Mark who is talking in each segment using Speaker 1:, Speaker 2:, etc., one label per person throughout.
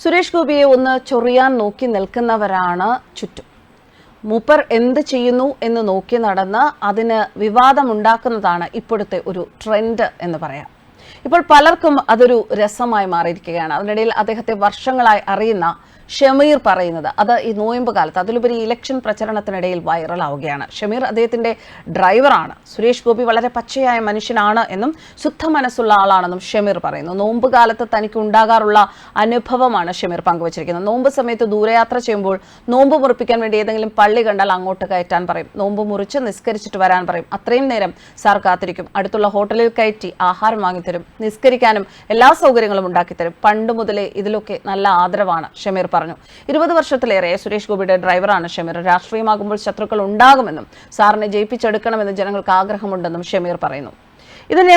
Speaker 1: സുരേഷ് ഗോപിയെ ഒന്ന് ചൊറിയാൻ നോക്കി നിൽക്കുന്നവരാണ് ചുറ്റും. മൂപ്പർ എന്ത് ചെയ്യുന്നു എന്ന് നോക്കി നടന്ന് അതിന് വിവാദമുണ്ടാക്കുന്നതാണ് ഇപ്പോഴത്തെ ഒരു ട്രെൻഡ് എന്ന് പറയാം. ഇപ്പോൾ പലർക്കും അതൊരു രസമായി മാറിയിരിക്കുകയാണ്. അതിനിടയിൽ അദ്ദേഹത്തെ വർഷങ്ങളായി അറിയുന്ന ഷമീർ പറയുന്നത്. അത് ഈ നോയമ്പ് കാലത്ത് അതിലുപരി ഇലക്ഷൻ പ്രചരണത്തിനിടയിൽ വൈറലാവുകയാണ്. ഷമീർ അദ്ദേഹത്തിന്റെ ഡ്രൈവറാണ് സുരേഷ് ഗോപി വളരെ പച്ചയായ മനുഷ്യനാണ് എന്നും ശുദ്ധ മനസ്സുള്ള ആളാണെന്നും ഷമീർ പറയുന്നു. നോമ്പ് കാലത്ത് തനിക്ക് ഉണ്ടാകാറുള്ള അനുഭവമാണ് ഷമീർ പങ്കുവച്ചിരിക്കുന്നത്. നോമ്പ് സമയത്ത് ദൂരയാത്ര ചെയ്യുമ്പോൾ നോമ്പ് മുറിപ്പിക്കാൻ വേണ്ടി ഏതെങ്കിലും പള്ളി കണ്ടാൽ അങ്ങോട്ട് കയറ്റാൻ പറയും. നോമ്പ് മുറിച്ച് നിസ്കരിച്ചിട്ട് വരാൻ പറയും. അത്രയും നേരം സാർ കാത്തിരിക്കും. അടുത്തുള്ള ഹോട്ടലിൽ കയറ്റി ആഹാരം വാങ്ങിത്തരും. നിസ്കരിക്കാനും എല്ലാ സൗകര്യങ്ങളും ഉണ്ടാക്കിത്തരും. പണ്ട് മുതലേ ഇതിലൊക്കെ നല്ല ആദരവാണ് ഷമീർ പറഞ്ഞു. ഇരുപത് വർഷത്തിലേറെ സുരേഷ് ഗോപിയുടെ ഡ്രൈവറാണ് ഷമീർ. രാഷ്ട്രീയമാകുമ്പോൾ ശത്രുക്കൾ ഉണ്ടാകുമെന്നും സാറിനെ ജയിപ്പിച്ചെടുക്കണമെന്ന് ജനങ്ങൾക്ക് ആഗ്രഹമുണ്ടെന്നും ഷമീർ പറയുന്നു. ഇതിനെ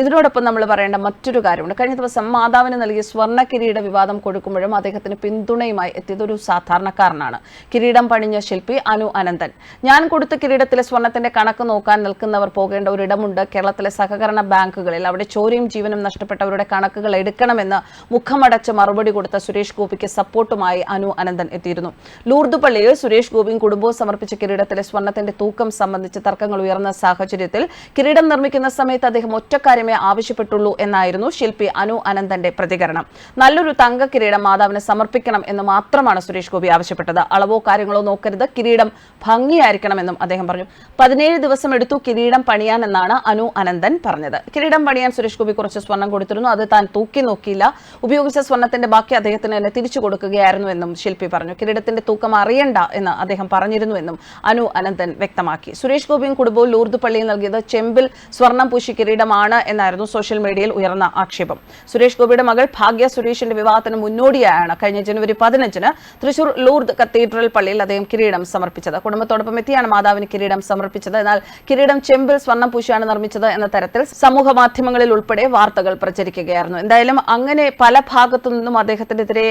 Speaker 1: ഇതിനോടൊപ്പം നമ്മൾ പറയേണ്ട മറ്റൊരു കാര്യമുണ്ട്. കഴിഞ്ഞ ദിവസം മാതാവിന് നൽകിയ സ്വർണ കിരീട വിവാദം കൊടുക്കുമ്പോഴും അദ്ദേഹത്തിന് പിന്തുണയുമായി എത്തിയത് ഒരു സാധാരണക്കാരനാണ്. കിരീടം പണിഞ്ഞ ശില്പി അനു അനന്തൻ. ഞാൻ കൊടുത്ത കിരീടത്തിലെ സ്വർണത്തിന്റെ കണക്ക് നോക്കാൻ നിൽക്കുന്നവർ പോകേണ്ട ഒരിടമുണ്ട്. കേരളത്തിലെ സഹകരണ ബാങ്കുകളിൽ അവിടെ ചോരയും ജീവനും നഷ്ടപ്പെട്ടവരുടെ കണക്കുകൾ എടുക്കണമെന്ന് മുഖമടച്ച് മറുപടി കൊടുത്ത സുരേഷ് ഗോപിക്ക് സപ്പോർട്ടുമായി അനു അനന്തൻ എത്തിയിരുന്നു. ലൂർദ് പള്ളിയിൽ സുരേഷ് ഗോപിയും കുടുംബവും സമർപ്പിച്ച കിരീടത്തിലെ സ്വർണത്തിന്റെ തൂക്കം സംബന്ധിച്ച് തർക്കങ്ങൾ ഉയർന്ന സാഹചര്യത്തിൽ കിരീടം നിർമ്മിക്കുന്ന സമയത്ത് അദ്ദേഹം ഒറ്റക്കാര്യമേ ആവശ്യപ്പെട്ടുള്ളൂ എന്നായിരുന്നു ശില്പി അനു അനന്തന്റെ പ്രതികരണം. നല്ലൊരു തങ്ക കിരീടം മാതാവിന് സമർപ്പിക്കണം എന്ന് മാത്രമാണ് സുരേഷ് ഗോപി ആവശ്യപ്പെട്ടത്. അളവോ കാര്യങ്ങളോ നോക്കരുത്. കിരീടം ഭംഗിയായിരിക്കണമെന്നും അദ്ദേഹം പറഞ്ഞു. പതിനേഴ് ദിവസം എടുത്തു കിരീടം പണിയാൻ എന്നാണ് അനു അനന്തൻ പറഞ്ഞത്. കിരീടം പണിയാൻ സുരേഷ് ഗോപി കുറച്ച് സ്വർണം കൊടുത്തിരുന്നു. അത് താൻ തൂക്കി നോക്കിയില്ല. ഉപയോഗിച്ച സ്വർണത്തിന്റെ ബാക്കി അദ്ദേഹത്തിന് തന്നെ തിരിച്ചു കൊടുക്കുകയായിരുന്നു എന്നും ശില്പി പറഞ്ഞു. കിരീടത്തിന്റെ തൂക്കം അറിയണ്ട എന്ന് അദ്ദേഹം പറഞ്ഞിരുന്നുവെന്നും അനു അനന്തൻ വ്യക്തമാക്കി. സുരേഷ് ഗോപിയും കുടുംബവും ലൂർദ് പള്ളിയിൽ നൽകിയത് ചെമ്പിൽ സ്വർണം പൂശി കിരീടമാണ് എന്നായിരുന്നു സോഷ്യൽ മീഡിയയിൽ ഉയർന്ന ആക്ഷേപം. സുരേഷ് ഗോപിയുടെ മകൾ ഭാഗ്യ സുരേഷിന്റെ വിവാഹത്തിന് മുന്നോടിയായാണ് കഴിഞ്ഞ ജനുവരി പതിനഞ്ചിന് തൃശൂർ ലൂർദ് കത്തീഡ്രൽ പള്ളിയിൽ അദ്ദേഹം കിരീടം സമർപ്പിച്ചത്. കുടുംബത്തോടൊപ്പം എത്തിയാണ് മാതാവിന് കിരീടം സമർപ്പിച്ചത്. എന്നാൽ കിരീടം ചെമ്പിൽ സ്വർണം പൂശിയാണ് നിർമ്മിച്ചത് എന്ന തരത്തിൽ സമൂഹ മാധ്യമങ്ങളിൽ ഉൾപ്പെടെ വാർത്തകൾ പ്രചരിക്കുകയായിരുന്നു. എന്തായാലും അങ്ങനെ പല ഭാഗത്തു നിന്നും അദ്ദേഹത്തിനെതിരെ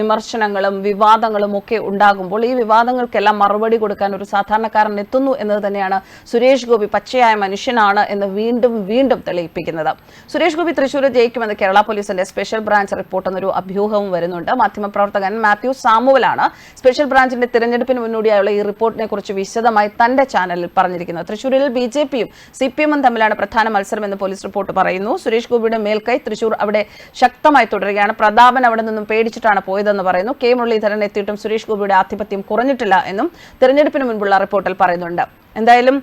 Speaker 1: വിമർശനങ്ങളും വിവാദങ്ങളും ഒക്കെ ഉണ്ടാകുമ്പോൾ ഈ വിവാദങ്ങൾക്കെല്ലാം മറുപടി കൊടുക്കാൻ ഒരു സാധാരണക്കാരൻ എത്തുന്നു എന്നത് തന്നെയാണ് സുരേഷ് ഗോപി പച്ചയായ മനുഷ്യനാണ് എന്ന് വീണ്ടും വീണ്ടും തെളിയിപ്പിക്കുന്നത്. സുരേഷ് ഗോപി തൃശ്ശൂർ ജയിക്കുമെന്ന് കേരള പോലീസിന്റെ സ്പെഷ്യൽ ബ്രാഞ്ച് റിപ്പോർട്ട് എന്നൊരു അഭ്യൂഹവും വരുന്നുണ്ട്. മാധ്യമപ്രവർത്തകൻ മാത്യു സാമുവലാണ് സ്പെഷ്യൽ ബ്രാഞ്ചിന്റെ തിരഞ്ഞെടുപ്പിന് മുന്നോടിയായുള്ള ഈ റിപ്പോർട്ടിനെ കുറിച്ച് വിശദമായി തന്റെ ചാനലിൽ പറഞ്ഞിരിക്കുന്നത്. തൃശൂരിൽ ബി ജെ പിയും സി പി എമ്മും തമ്മിലാണ് പ്രധാന മത്സരമെന്ന് പോലീസ് റിപ്പോർട്ട് പറയുന്നു. സുരേഷ് ഗോപിയുടെ മേൽക്കൈ തൃശൂർ അവിടെ ശക്തമായി തുടരുകയാണ്. പ്രതാപൻ അവിടെ നിന്നും പേടിച്ചിട്ടാണ് പോയതെന്ന് പറയുന്നു. കെ മുരളീധരൻ എത്തിയിട്ടും സുരേഷ് ഗോപിയുടെ ആധിപത്യം കുറഞ്ഞിട്ടില്ല എന്നും തെരഞ്ഞെടുപ്പിന് മുൻപുള്ള റിപ്പോർട്ടിൽ പറയുന്നുണ്ട്. എന്തായാലും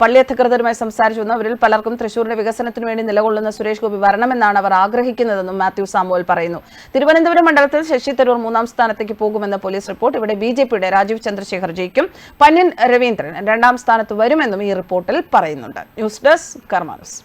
Speaker 1: പള്ളി അധികൃതരുമായി സംസാരിച്ചു അവരിൽ പലർക്കും തൃശൂരിന്റെ വികസനത്തിന് വേണ്ടി നിലകൊള്ളുന്ന സുരേഷ് ഗോപി വരണമെന്നാണ് അവർ ആഗ്രഹിക്കുന്നതെന്നും മാത്യു സാമുവൽ പറയുന്നു. തിരുവനന്തപുരം മണ്ഡലത്തിൽ ശശി തരൂർ മൂന്നാം സ്ഥാനത്തേക്ക് പോകുമെന്ന പോലീസ് റിപ്പോർട്ട് ഇവിടെ ബി രാജീവ് ചന്ദ്രശേഖർ ജയിക്കും. പന്യൻ രവീന്ദ്രൻ രണ്ടാം സ്ഥാനത്ത് വരുമെന്നും ഈ റിപ്പോർട്ടിൽ പറയുന്നുണ്ട്. News desk കർമാനസ്.